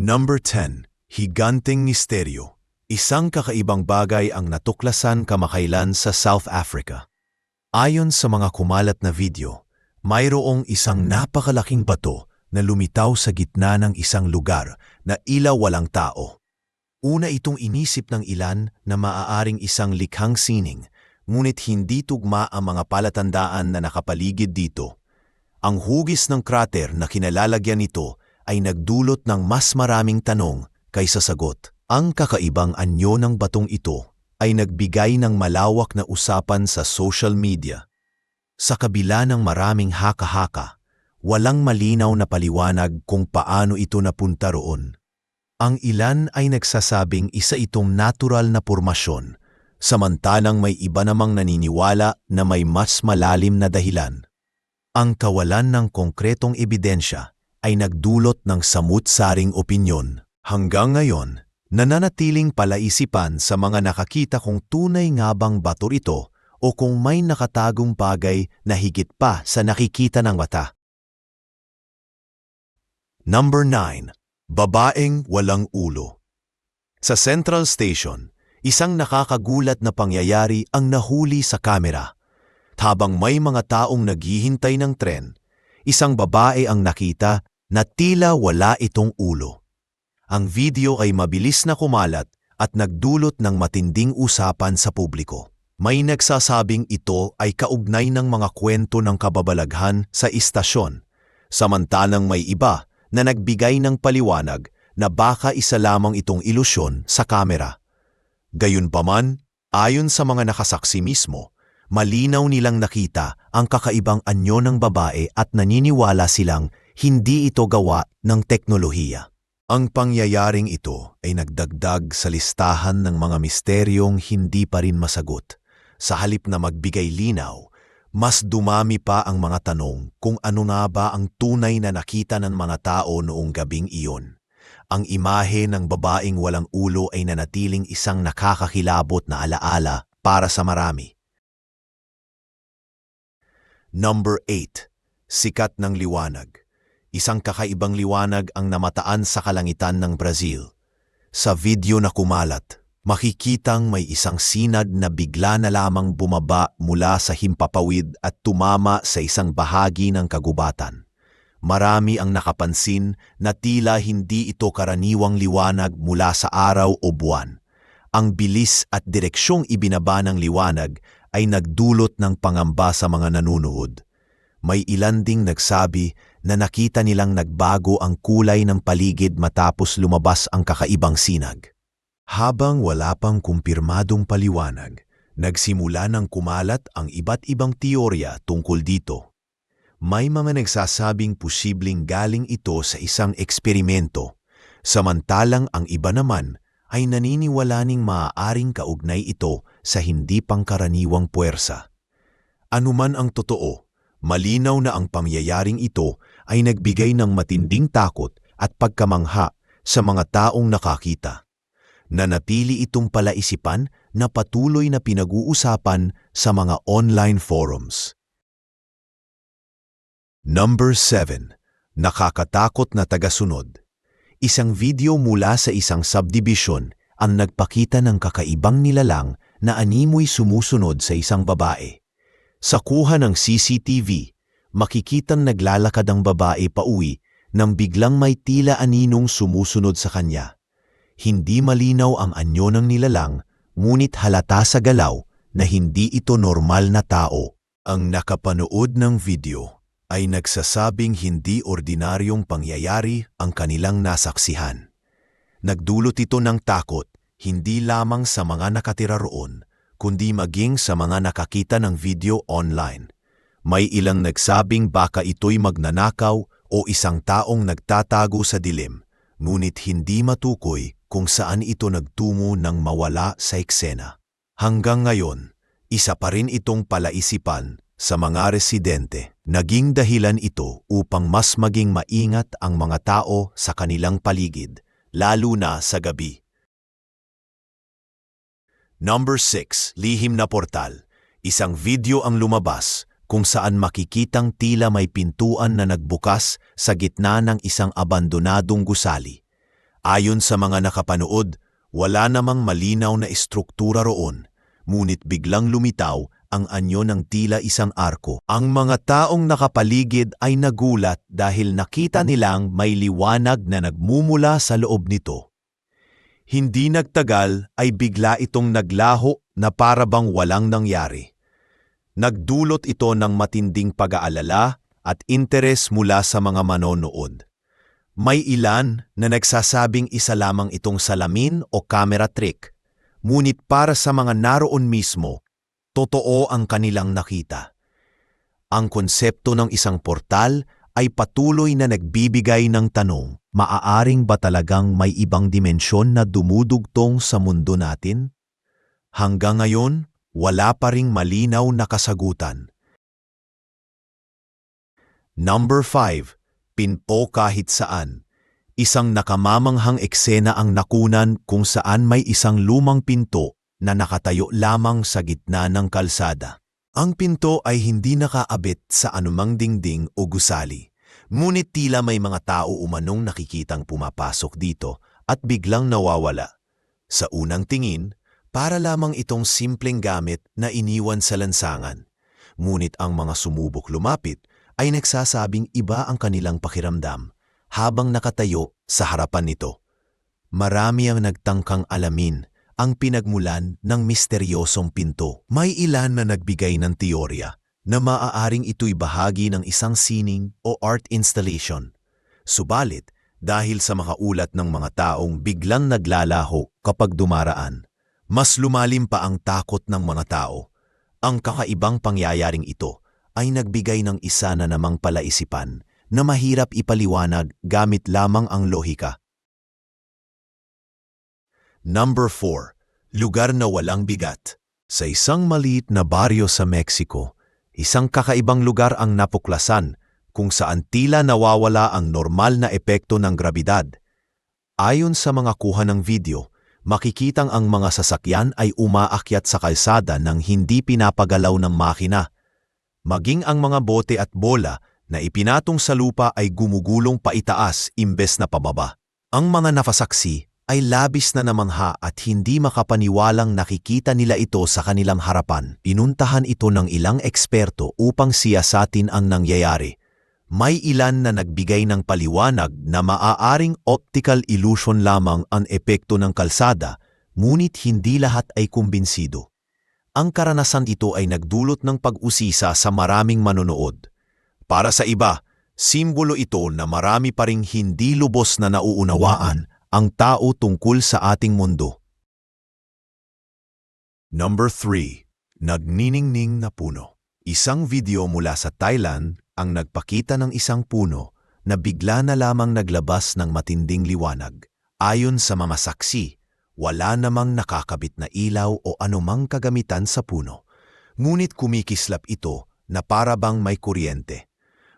Number 10. Higanting Misteryo. Isang kakaibang bagay ang natuklasan kamakailan sa South Africa. Ayon sa mga kumalat na video, mayroong isang napakalaking bato na lumitaw sa gitna ng isang lugar na ilaw walang tao. Una itong inisip ng ilan na maaaring isang likhang sining, ngunit hindi tugma ang mga palatandaan na nakapaligid dito. Ang hugis ng krater na kinalalagyan nito ay nagdulot ng mas maraming tanong kaysa sagot. Ang kakaibang anyo ng batong ito ay nagbigay ng malawak na usapan sa social media. Sa kabila ng maraming haka-haka, walang malinaw na paliwanag kung paano ito napunta roon. Ang ilan ay nagsasabing isa itong natural na pormasyon, samantalang may iba namang naniniwala na may mas malalim na dahilan. Ang kawalan ng konkretong ebidensya ay nagdulot ng samut-saring opinyon. Hanggang ngayon, nananatiling palaisipan sa mga nakakita kung tunay nga bang bato ito o kung may nakatagong bagay na higit pa sa nakikita ng mata. Number 9. Babaeng walang ulo Sa Central Station, isang nakakagulat na pangyayari ang nahuli sa kamera. Habang may mga taong naghihintay ng tren, isang babae ang nakita na tila wala itong ulo. Ang video ay mabilis na kumalat at nagdulot ng matinding usapan sa publiko. May nagsasabing ito ay kaugnay ng mga kwento ng kababalaghan sa istasyon, samantalang may iba na nagbigay ng paliwanag na baka isa lamang itong ilusyon sa kamera. Gayunpaman, ayon sa mga nakasaksi mismo, malinaw nilang nakita ang kakaibang anyo ng babae at naniniwala silang hindi ito gawa ng teknolohiya. Ang pangyayaring ito ay nagdagdag sa listahan ng mga misteryong hindi pa rin masagot. Sa halip na magbigay linaw, mas dumami pa ang mga tanong kung ano na ba ang tunay na nakita ng mga tao noong gabing iyon. Ang imahe ng babaeng walang ulo ay nanatiling isang nakakakilabot na alaala para sa marami. Number 8. Sikat ng liwanag. Isang kakaibang liwanag ang namataan sa kalangitan ng Brazil. Sa video na kumalat, makikitang may isang sinag na bigla na lamang bumaba mula sa himpapawid at tumama sa isang bahagi ng kagubatan. Marami ang nakapansin na tila hindi ito karaniwang liwanag mula sa araw o buwan. Ang bilis at direksyong ibinaba ng liwanag ay nagdulot ng pangamba sa mga nanunood. May ilan ding nagsabi na nakita nilang nagbago ang kulay ng paligid matapos lumabas ang kakaibang sinag. Habang wala pang kumpirmadong paliwanag, nagsimula ng kumalat ang iba't ibang teorya tungkol dito. May mga nagsasabing posibleng galing ito sa isang eksperimento, samantalang ang iba naman ay naniniwala ning maaaring kaugnay ito sa hindi pangkaraniwang puwersa. Anuman ang totoo, malinaw na ang pangyayaring ito ay nagbigay ng matinding takot at pagkamangha sa mga taong nakakita. Nanatili itong palaisipan na patuloy na pinag-uusapan sa mga online forums. Number 7. Nakakatakot na tagasunod isang video mula sa isang subdivision ang nagpakita ng kakaibang nilalang na animoy sumusunod sa isang babae. Sa kuha ng CCTV, makikitang naglalakad ang babae pauwi nang biglang may tila aninong sumusunod sa kanya. Hindi malinaw ang anyo ng nilalang, ngunit halata sa galaw na hindi ito normal na tao. Ang nakapanood ng video ay nagsasabing hindi ordinaryong pangyayari ang kanilang nasaksihan. Nagdulot ito ng takot hindi lamang sa mga nakatira roon, kundi maging sa mga nakakita ng video online. May ilang nagsabing baka ito'y magnanakaw o isang taong nagtatago sa dilim, ngunit hindi matukoy kung saan ito nagtungo nang mawala sa eksena. Hanggang ngayon, isa pa rin itong palaisipan sa mga residente. Naging dahilan ito upang mas maging maingat ang mga tao sa kanilang paligid, lalo na sa gabi. Number 6. Lihim na Portal Isang video ang lumabas kung saan makikitang tila may pintuan na nagbukas sa gitna ng isang abandonadong gusali. Ayon sa mga nakapanood, wala namang malinaw na estruktura roon, ngunit biglang lumitaw ang anyo ng tila isang arko. Ang mga taong nakapaligid ay nagulat dahil nakita nilang may liwanag na nagmumula sa loob nito. Hindi nagtagal ay bigla itong naglaho na parabang walang nangyari. Nagdulot ito ng matinding pag-aalala at interes mula sa mga manonood. May ilan na nagsasabing isa lamang itong salamin o camera trick, ngunit para sa mga naroon mismo, totoo ang kanilang nakita. Ang konsepto ng isang portal ay patuloy na nagbibigay ng tanong, maaaring ba talagang may ibang dimensyon na dumudugtong sa mundo natin? Hanggang ngayon, wala pa ring malinaw na kasagutan. Number 5. Pinto kahit saan. Isang nakamamanghang eksena ang nakunan kung saan may isang lumang pinto na nakatayo lamang sa gitna ng kalsada. Ang pinto ay hindi nakaabit sa anumang dingding o gusali. Ngunit tila may mga tao umanong nakikitang pumapasok dito at biglang nawawala. Sa unang tingin, para lamang itong simpleng gamit na iniwan sa lansangan. Ngunit ang mga sumubok lumapit ay nagsasabing iba ang kanilang pakiramdam habang nakatayo sa harapan nito. Marami ang nagtangkang alamin ang pinagmulan ng misteryosong pinto. May ilan na nagbigay ng teorya na maaaring ito'y bahagi ng isang sining o art installation. Subalit, dahil sa makaulat ng mga taong biglang naglalaho kapag dumaraan, mas lumalim pa ang takot ng mga tao. Ang kakaibang pangyayaring ito ay nagbigay ng isa na namang palaisipan na mahirap ipaliwanag gamit lamang ang lohika. Number 4. Lugar na walang bigat. Sa isang maliit na baryo sa Mexico, isang kakaibang lugar ang napuklasan kung saan tila nawawala ang normal na epekto ng grabidad. Ayon sa mga kuha ng video, makikitang ang mga sasakyan ay umaakyat sa kalsada nang hindi pinapagalaw ng makina. Maging ang mga bote at bola na ipinatong sa lupa ay gumugulong paitaas imbes na pababa. Ang mga nafasaksi ay labis na namangha at hindi makapaniwalang nakikita nila ito sa kanilang harapan. Pinuntahan ito ng ilang eksperto upang siyasatin ang nangyayari. May ilan na nagbigay ng paliwanag na maaaring optical illusion lamang ang epekto ng kalsada, ngunit hindi lahat ay kumbinsido. Ang karanasan ito ay nagdulot ng pag-usisa sa maraming manonood. Para sa iba, simbolo ito na marami pa ring hindi lubos na nauunawaan ang tao tungkol sa ating mundo. Number 3. Nagniningning na puno. Isang video mula sa Thailand ang nagpakita ng isang puno na bigla na lamang naglabas ng matinding liwanag. Ayon sa mga saksi, wala namang nakakabit na ilaw o anumang kagamitan sa puno. Ngunit kumikislap ito na para bang may kuryente.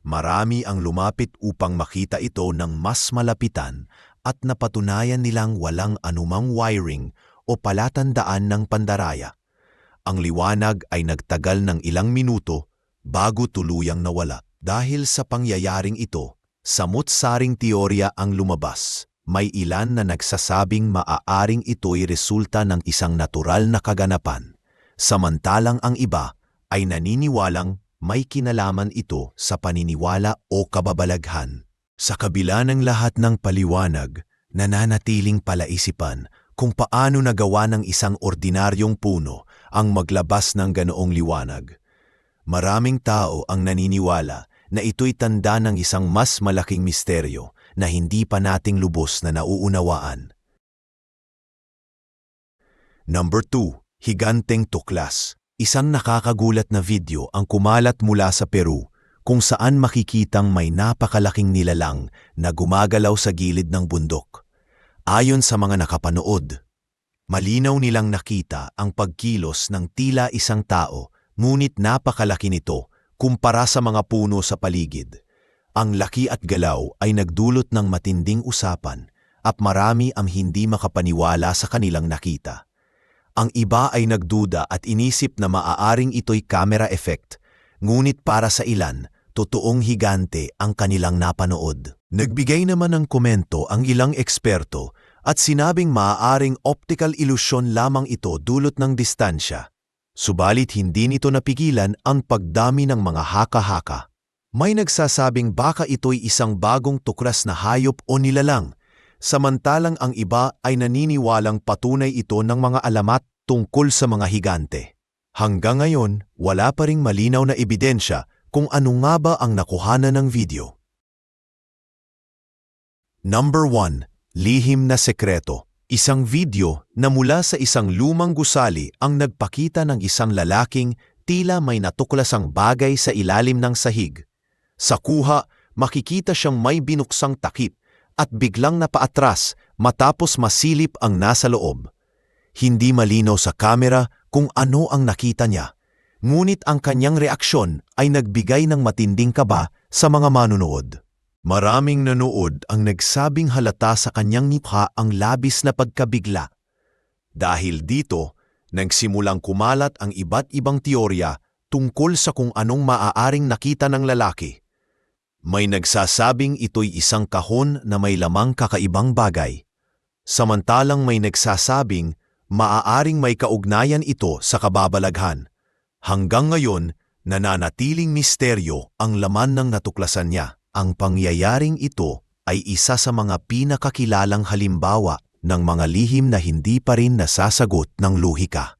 Marami ang lumapit upang makita ito ng mas malapitan at napatunayan nilang walang anumang wiring o palatandaan ng pandaraya. Ang liwanag ay nagtagal ng ilang minuto bago tuluyang nawala. Dahil sa pangyayaring ito, samot-saring teorya ang lumabas. May ilan na nagsasabing maaaring ito'y resulta ng isang natural na kaganapan, samantalang ang iba ay naniniwalang may kinalaman ito sa paniniwala o kababalaghan. Sa kabila ng lahat ng paliwanag, nananatiling palaisipan kung paano nagawa ng isang ordinaryong puno ang maglabas ng ganoong liwanag. Maraming tao ang naniniwala na ito'y tanda ng isang mas malaking misteryo na hindi pa nating lubos na nauunawaan. Number 2. Higanteng Tuklas Isang nakakagulat na video ang kumalat mula sa Peru kung saan makikitang may napakalaking nilalang na gumagalaw sa gilid ng bundok. Ayon sa mga nakapanood, malinaw nilang nakita ang pagkilos ng tila isang tao ngunit napakalaki nito kumpara sa mga puno sa paligid. Ang laki at galaw ay nagdulot ng matinding usapan at marami ang hindi makapaniwala sa kanilang nakita. Ang iba ay nagduda at inisip na maaaring ito'y camera effect, ngunit para sa ilan, totoong higante ang kanilang napanood. Nagbigay naman ng komento ang ilang eksperto at sinabing maaaring optical illusion lamang ito dulot ng distansya. Subalit hindi nito napigilan ang pagdami ng mga haka-haka. May nagsasabing baka ito'y isang bagong tukras na hayop o nilalang, samantalang ang iba ay naniniwalang patunay ito ng mga alamat tungkol sa mga higante. Hanggang ngayon, wala pa ring malinaw na ebidensya kung ano nga ba ang nakuhanan ng video. Number 1. Lihim na sekreto. Isang video na mula sa isang lumang gusali ang nagpakita ng isang lalaking tila may natuklasang bagay sa ilalim ng sahig. Sa kuha, makikita siyang may binuksang takip at biglang napaatras matapos masilip ang nasa loob. Hindi malinaw sa kamera kung ano ang nakita niya, ngunit ang kanyang reaksyon ay nagbigay ng matinding kaba sa mga manunood. Maraming nanood ang nagsabing halata sa kanyang mukha ang labis na pagkabigla. Dahil dito, nagsimulang kumalat ang iba't ibang teorya tungkol sa kung anong maaaring nakita ng lalaki. May nagsasabing ito'y isang kahon na may lamang kakaibang bagay. Samantalang may nagsasabing maaaring may kaugnayan ito sa kababalaghan. Hanggang ngayon, nananatiling misteryo ang laman ng natuklasan niya. Ang pangyayaring ito ay isa sa mga pinakakilalang halimbawa ng mga lihim na hindi pa rin nasasagot ng luhika.